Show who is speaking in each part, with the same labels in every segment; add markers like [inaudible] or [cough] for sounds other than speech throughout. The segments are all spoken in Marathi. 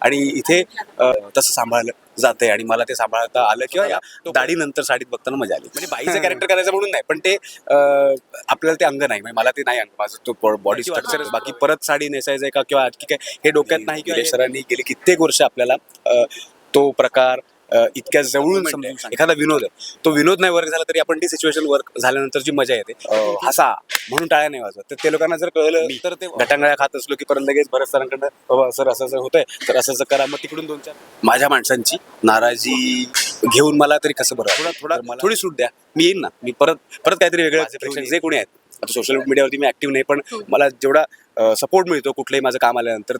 Speaker 1: आणि इथे तसं सांभाळलं जातंय आणि मला ते सांभाळता आलं किंवा या दाढी नंतर साडीत बघताना मजा आली. म्हणजे बाईचं कॅरेक्टर करायचं म्हणून नाही पण ते आपल्याला ते अंग नाही. म्हणजे मला ते नाही अंग. माझं तो बॉडी स्ट्रक्चर बाकी परत साडी नेसायचंय का किंवा आणखी काय? हे डोक्यात नाही किंवा सरांनी गेले कित्येक वर्ष आपल्याला तो प्रकार इतक्या जवळून समजून एखादा विनोद आहे. तो विनोद नाही वर्क झाला तरी आपण ती सिच्युएशन वर्क झाल्यानंतर जी मजा येते. अ, हसा म्हणून टाळ्या नाही वाजवत. तर ते लोकांना जर कळलं तर ते गटांगळ्या खात असलो की परत लगेच बरं सरांकडनं बाबा सर असं असं होतंय. तर असं असं करा. मग तिकडून दोन चार. माझ्या माणसांची नाराजी घेऊन मला तरी कसं बरं थोडा थोडा थोडी सूट द्या. मी येईन ना. मी परत परत काहीतरी वेगळं जे कोणी आहेत. आता सोशल मीडियावरती मी ऍक्टिव्ह नाही पण मला जेवढा सपोर्ट मिळतो कुठलंही माझं काम आल्यानंतर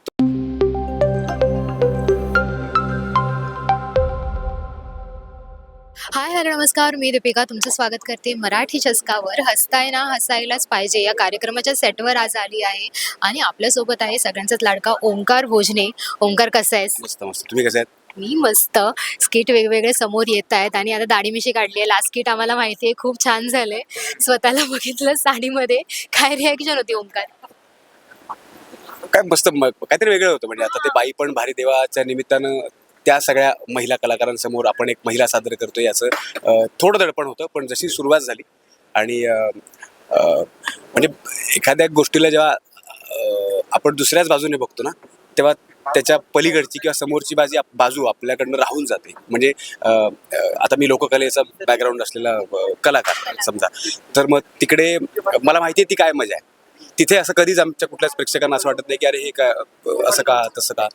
Speaker 2: हाय हॅलो नमस्कार. मी दीपिका तुमचं स्वागत करते. मराठी चस्कावर हसताय ना हसायलाच पाहिजे या कार्यक्रमाच्या सेटवर आज आली आहे. आणि आपल्यासोबत आहे सगळ्यांचाच लाडका ओंकार भोजने. ओंकार कसा आहेस?
Speaker 1: मस्त मस्त. तुम्ही कसं आहेत?
Speaker 2: मी मस्त. स्किट वेगवेगळे समोर येत आहेत आणि आता दाढी मिशी काढली आहे. लास्ट स्किट आम्हाला माहिती आहे खूप छान झालंय. स्वतःला बघितलं साडीमध्ये. काय रिॲक्शन होती ओंकार?
Speaker 1: काय मस्त म- काहीतरी वेगळं होतं. म्हणजे आता ते बाई पण भारी देवाच्या निमित्तानं त्या सगळ्या महिला कलाकारांसमोर आपण एक महिला सादर करतो याचं थोडं दडपण होतं पण जशी सुरुवात झाली आणि म्हणजे एखाद्या गोष्टीला जेव्हा आपण दुसऱ्याच बाजूने बघतो ना तेव्हा त्याच्या पलीकडची किंवा समोरची बाजी बाजू आपल्याकडनं राहून जाते. म्हणजे आता मी लोककलेचा बॅकग्राऊंड असलेला कलाकार समजा. तर मग तिकडे मला माहिती आहे ती काय मजा आहे. तिथे असं कधीच आमच्या कुठल्याच प्रेक्षकांना असं वाटत नाही की अरे हे काय असं का तसं का.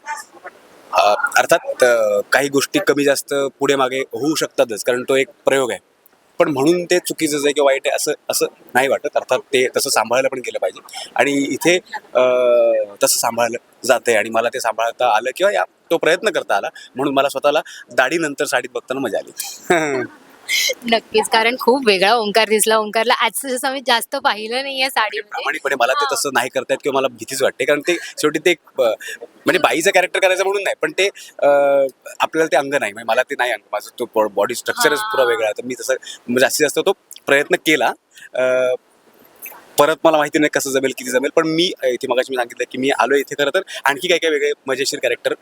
Speaker 1: अर्थात काही गोष्टी कमी जास्त पुढे मागे होऊ शकतातच कारण तो एक प्रयोग आहे. पण म्हणून ते चुकीचं आहे किंवा वाईट आहे असं असं नाही वाटत. अर्थात ते तसं सांभाळायला पण केलं पाहिजे. आणि इथे तसं सांभाळलं जातंय आणि मला ते सांभाळता आलं किंवा या तो प्रयत्न करता आला. म्हणून मला स्वतःला दाढीनंतर साडीत बघताना मजा आली. [laughs]
Speaker 2: नक्कीच कारण खूप वेगळा ओंकार दिसला. ओंकारला आजचं जसं आम्ही जास्त पाहिलं नाहीये साडीमध्ये.
Speaker 1: प्रामाणिकपणे मला ते तसं नाही करतायत किंवा मला भीतीच वाटते. कारण ते शेवटी ते एक, अ, म्हणजे बाईचं कॅरेक्टर करायचं म्हणून नाही पण ते अ, आपल्याला ते अंग नाही. म्हणजे मला ते नाही अंग. माझं तो बॉडी स्ट्रक्चरच पुरा वेगळा. आहे तर मी तसं म्हणजे जास्तीत जास्त तो प्रयत्न केला. अ, परत मला माहिती नाही कसं जमेल किती जमेल पण मी अ, इथे मगाशी मी सांगितलं की मी आलो इथे खरं तर आणखी काही काही वेगळे मजेशीर कॅरेक्टर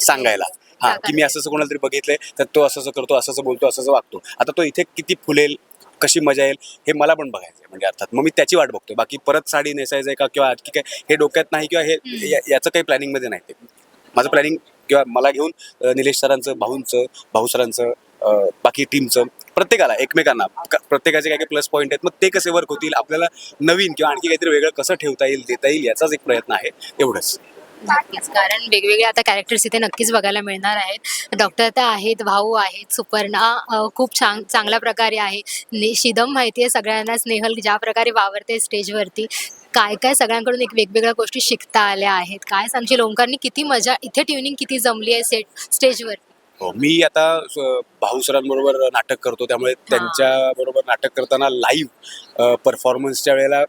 Speaker 1: सांगायला. हा की मी असं असं कोणाला तरी बघितलंय तर तो असं असं करतो असं असं बोलतो असं असं वागतो. आता तो इथे किती फुलेल कशी मजा येईल हे मला पण बघायचं आहे म्हणजे अर्थात. मग मी त्याची वाट बघतोय. बाकी परत साडी नेसायचं आहे का किंवा आणखी काय हे डोक्यात नाही किंवा हे याचं काही प्लॅनिंगमध्ये नाही ते. माझं प्लॅनिंग किंवा मला घेऊन निलेश सरांचं भाऊंचं भाऊ सरांचं बाकी टीमचं प्रत्येकाला एकमेकांना प्रत्येकाचे काही काही प्लस पॉईंट आहेत मग ते कसे वर्क होतील आपल्याला नवीन किंवा आणखी काहीतरी वेगळं कसं ठेवता येईल देता येईल याचाच एक प्रयत्न आहे एवढंच.
Speaker 2: नक्कीच. कारण वेगवेगळे आता कॅरेक्टर्स इथे नक्कीच बघायला मिळणार आहेत. डॉक्टर तर आहेत भाऊ आहेत सुपर्णा खूप छान चांगल्या प्रकारे आहे. शिदम माहिती आहे सगळ्यांना स्नेहल ज्या प्रकारे वावरते स्टेजवरती काय काय सगळ्यांकडून एक वेगवेगळ्या गोष्टी शिकता आल्या आहेत. काय सांगशील ओंकारनी किती मजा इथे ट्युनिंग किती जमली आहे सेट स्टेजवर
Speaker 1: हो मी आता भाऊ सरांबरोबर नाटक करतो. त्यामुळे त्यांच्या बरोबर नाटक करताना लाईव्ह परफॉर्मन्सच्या वेळेला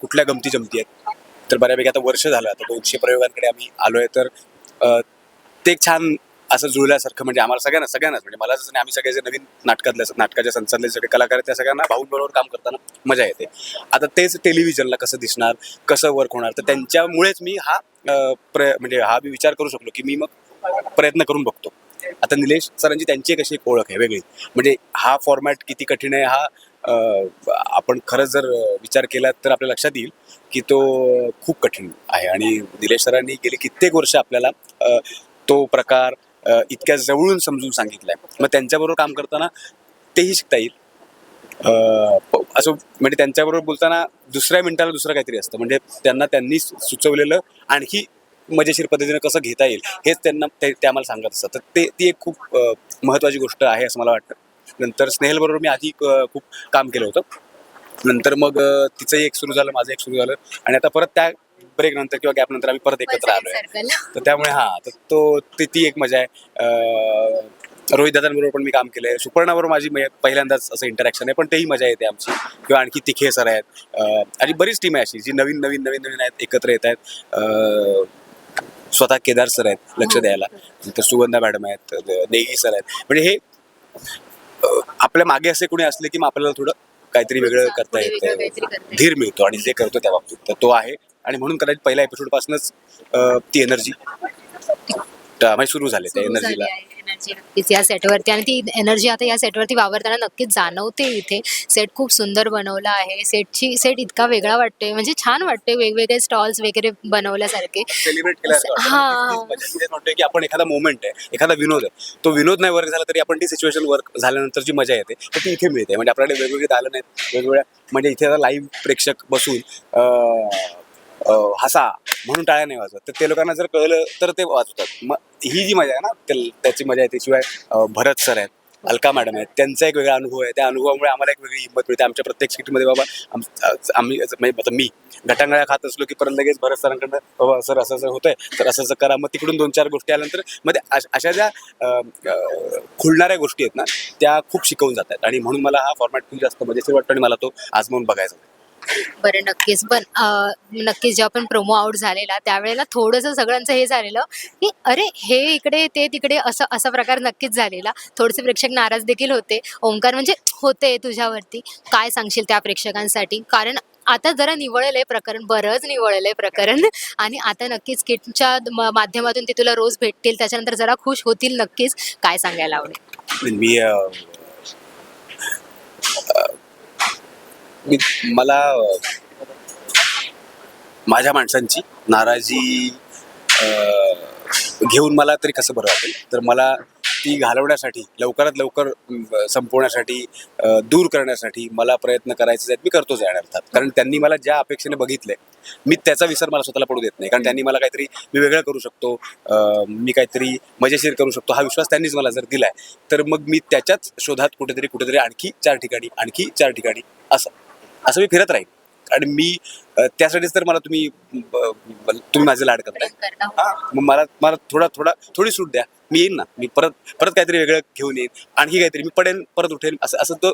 Speaker 1: कुठल्या गमती जमती आहेत? तर बऱ्यापैकी आता वर्ष झालं आता दोनशे प्रयोगांकडे आम्ही आलोय. तर ते छान असं जुळल्यासारखं म्हणजे आम्हाला सगळ्यांना सगळ्यांनाच म्हणजे मला जसं नाही आम्ही सगळे जे नवीन नाटकातले नाटकाच्या संचालले सगळे कलाकार आहेत त्या सगळ्यांना भाऊंबरोबर काम करताना मजा येते. आता तेच टेलिव्हिजनला कसं दिसणार कसं वर्क होणार? तर त्यांच्यामुळेच मी हा प्र म्हणजे हा मी विचार करू शकलो की मी मग प्रयत्न करून बघतो. आता निलेश सरांची त्यांची कशी एक ओळख आहे वेगळी. म्हणजे हा फॉर्मॅट किती कठीण आहे हा आपण खरंच जर विचार केला तर आपल्या लक्षात येईल की तो खूप कठीण आहे. आणि निलेश सरांनी गेली कित्येक वर्ष आपल्याला तो प्रकार इतक्या जवळून समजून सांगितलाय. मग त्यांच्याबरोबर काम करताना तेही शिकता येईल. असं म्हणजे त्यांच्याबरोबर बोलताना दुसऱ्या मिनिटाला दुसरं काहीतरी असतं. म्हणजे त्यांना त्यांनी सुचवलेलं आणखी मजेशीर पद्धतीनं कसं घेता येईल हेच त्यांना ते आम्हाला सांगत असतात. तर ते ती एक खूप महत्त्वाची गोष्ट आहे असं मला वाटतं. नंतर स्नेहल बरोबर मी आधी खूप काम केलं होतं. नंतर मग तिचंही एक सुरू झालं माझं एक सुरू झालं. आणि आता परत त्या ब्रेक नंतर किंवा गॅप नंतर आम्ही परत एकत्र आलोय. तर त्यामुळे हा तर तो ती एक मजा आहे. रोहित दादांबरोबर पण मी काम केलंय. सुपर्णाबरोबर माझी पहिल्यांदाच असं इंटरॅक्शन आहे पण तेही मजा येते आमची. किंवा आणखी तिखे सर आहेत. आणि बरीच टीम आहे अशी जी नवीन नवीन नवीन नवीन आहेत एकत्र येत आहेत. स्वतः केदार सर आहेत लक्ष द्यायला. नंतर सुगंधा मॅडम आहेत नेही सर आहेत. म्हणजे हे आपल्या मागे असे कोणी असले की मग आपल्याला थोडं काहीतरी वेगळं करता येतं. धीर मिळतो आणि जे करतो त्या बाबतीत. तर तो आहे. आणि म्हणून कदाचित पहिल्या एपिसोड पासूनच ती एनर्जी म्हणजे सुरू झाले त्या एनर्जीला
Speaker 2: आहे एनर्जी नक्कीच या सेटवरती आणि ती एनर्जी आता या सेटवरती वावरताना नक्कीच जाणवते इथे. सेट खूप सुंदर बनवला आहे. सेटची सेट इतका वेगळा वाटतोय. म्हणजे छान वाटते वेगवेगळे स्टॉल्स वगैरे बनवल्यासारखे.
Speaker 1: सेलिब्रेट केला
Speaker 2: हा.
Speaker 1: म्हणतोय की आपण एखादा मोमेंट आहे एखादा विनोद आहे तो विनोद नाही वर्क झाला तरी आपण ती सिच्युएशन वर्क झाल्यानंतर जी मजा येते तर ती इथे मिळते. म्हणजे आपल्याकडे वेगवेगळे दालन आहेत वेगवेगळ्या म्हणजे इथे आता लाईव्ह प्रेक्षक बसून अं, हसा म्हणून टाळ्या नाही वाजवत. तर ते लोकांना जर कळलं तर ते वाजवतात. मग ही जी मजा आहे ना ते- त्याची मजा येते शिवाय अं, भरत सर आहेत अलका मॅडम आहेत त्यांचा एक वेगळा अनुभव आहे. त्या अनुभवामुळे आम्हाला एक वेगळी हिंमत मिळते. आमच्या प्रत्येक सीटमध्ये बाबा आम- आम्ही म्हणजे आता मी गटांगळ्या खात असलो की परत लगेच भरत सरांकडनं बाबा सर असं असं होतंय तर असं असं करा. मग तिकडून दोन चार गोष्टी आल्यानंतर मग ते अश- अशा ज्या अं, अं, खुलणाऱ्या गोष्टी आहेत ना त्या खूप शिकवून जातात. आणि म्हणून मला हा फॉर्मॅट खूप जास्त मजेशीर वाटतो आणि मला तो आजमावून बघायचा
Speaker 2: बरं नक्कीच. पण नक्कीच जेव्हा पण प्रोमो आउट झालेला त्यावेळेला थोडंसं सगळ्यांचं हे झालेलं की अरे हे इकडे ते तिकडे असं असा प्रकार नक्कीच झालेला. थोडेसे प्रेक्षक नाराज देखील होते. ओंकार म्हणजे होते तुझ्यावरती. काय सांगशील त्या प्रेक्षकांसाठी? कारण आता जरा निवळलंय प्रकरण बरंच निवळलंय प्रकरण. आणि आता नक्कीच किटच्या माध्यमातून ते तुला रोज भेटतील. त्याच्यानंतर जरा खुश होतील नक्कीच. काय सांगायला आवडेल?
Speaker 1: मी मी मला माझ्या माणसांची नाराजी घेऊन मला तरी कसं बरं वाटेल? तर मला ती घालवण्यासाठी लवकरात लवकर संपवण्यासाठी दूर करण्यासाठी मला प्रयत्न करायचे आहेत. मी करतोच आहे अर्थात. कारण त्यांनी मला ज्या अपेक्षेने बघितलंय मी त्याचा विसर मला स्वतःला पडू देत नाही. कारण त्यांनी मला काहीतरी मी वेगळं करू शकतो मी काहीतरी मजेशीर करू शकतो हा विश्वास त्यांनीच मला जर दिलाय तर मग मी त्याच्याच शोधात कुठेतरी कुठेतरी आणखी चार ठिकाणी आणखी चार ठिकाणी असं. असं मी फिरत राहीन. आणि मी त्यासाठीच तर मला तुम्ही तुम्ही माझे लाड करताय.
Speaker 2: करणं
Speaker 1: हा. मग मला मला थोडा थोडा थोडी सूट द्या. मी येईन ना. मी परत परत काहीतरी वेगळं घेऊन येईन. आणखी काहीतरी मी पडेन परत उठेन. असं असं तो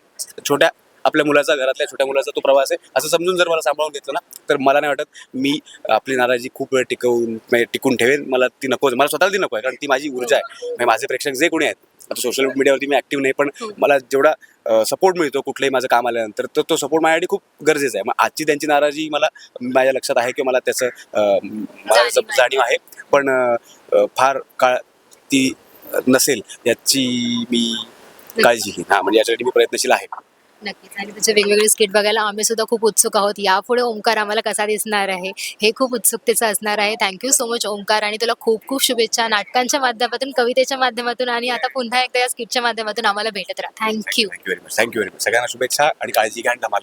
Speaker 1: छोट्या आपल्या मुलाचा घरातल्या छोट्या मुलाचा तो प्रवास आहे. असं समजून जर मला सांभाळून घेतलं ना तर मला नाही वाटत मी आपली नाराजी खूप वेळ टिकवून टिकून ठेवेन. मला ती नको मला स्वतःला ती नको आहे. कारण ती माझी ऊर्जा आहे. म्हणजे माझे प्रेक्षक जे कोणी आहेत आता सोशल मीडियावरती मी ऍक्टिव्ह नाही पण मला जेवढा सपोर्ट मिळतो कुठलंही माझं काम आल्यानंतर तर तो सपोर्ट माझ्यासाठी खूप गरजेचा आहे. मग आजची त्यांची नाराजी मला माझ्या लक्षात आहे किंवा मला त्याचं
Speaker 2: जाणीव आहे.
Speaker 1: पण फार काळ ती नसेल याची मी काळजी घेईन. हा म्हणजे याच्यासाठी मी प्रयत्नशील आहे.
Speaker 2: नक्कीच. आणि तुझे वेगवेगळे स्किट बघायला आम्ही सुद्धा खूप उत्सुक आहोत. यापुढे ओंकार आम्हाला कसा दिसणार आहे हे खूप उत्सुकतेचं असणार आहे. Thank you so much Omkar. आणि तुला खूप खूप शुभेच्छा नाटकांच्या माध्यमातून कवितेच्या माध्यमातून आणि आता पुन्हा एकदा या स्किटच्या माध्यमातून आम्हाला भेटत राहा. Thank you
Speaker 1: thank you very much thank you very much सगळ्यांना शुभेच्छा आणि काळजी घ्या धमाल